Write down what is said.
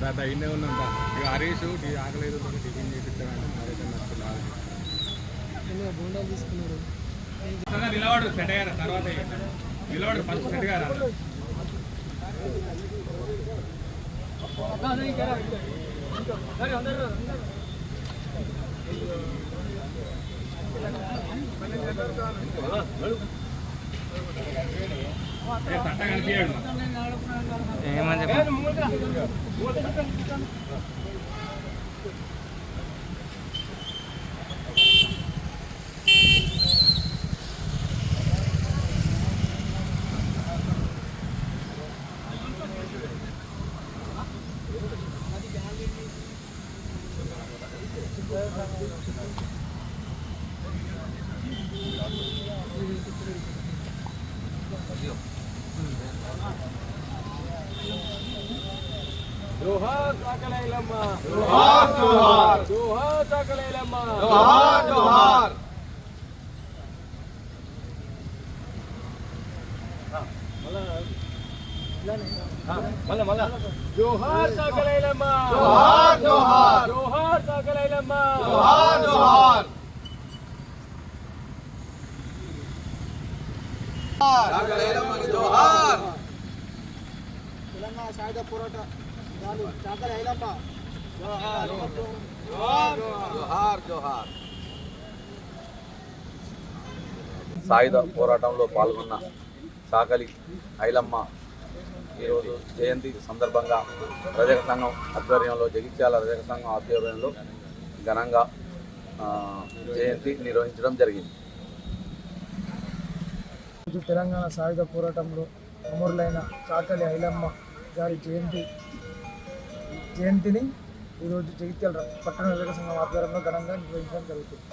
దాదా ఇన్నే ఉందంట ఇక హరీష్ టీ ఆకలేదు టిఫిన్ చేపిస్తానంటే నచ్చుతున్నారు బోండాలు తీసుకున్నారు? నిలవాడు సెట్ అయ్యారు తర్వాత నిలవాడు ఫస్ట్ సెట్ గారు? సట్ట కనిపించాడు. ఏమని చెప్పి జోహార్ చాకలైలమ్మ జోహార్ జోహార్ జోహార్ చాకలైలమ్మ జోహార్ జోహార్ మళ్ళా మళ్ళా జోహార్ చాకలైలమ్మ జోహార్ జోహార్ జోహార్ చాకలైలమ్మ జోహార్ జోహార్ చాకలైలమ్మకి జోహార్ తెలంగాణ సాయుధ పోరాట చాకలైలమ్మ జోహార్ జోహార్ సాయుధ పోరాటంలో పాల్గొన్న సాకలి ఐలమ్మ ఈరోజు జయంతి సందర్భంగా రజక సంఘం ఆధ్వర్యంలో జగిత్యాల రజక సంఘం ఆధ్వర్యంలో ఘనంగా జయంతి నిర్వహించడం జరిగింది. తెలంగాణ సాయుధ పోరాటంలో అమరులైన చాకలి ఐలమ్మ గారి జయంతి జయంతిని ఈరోజు జగిత్యాల పట్టణ వివేక సంఘం ఆధ్వర్యంలో ఘనంగా నిర్వహించడం జరుగుతుంది.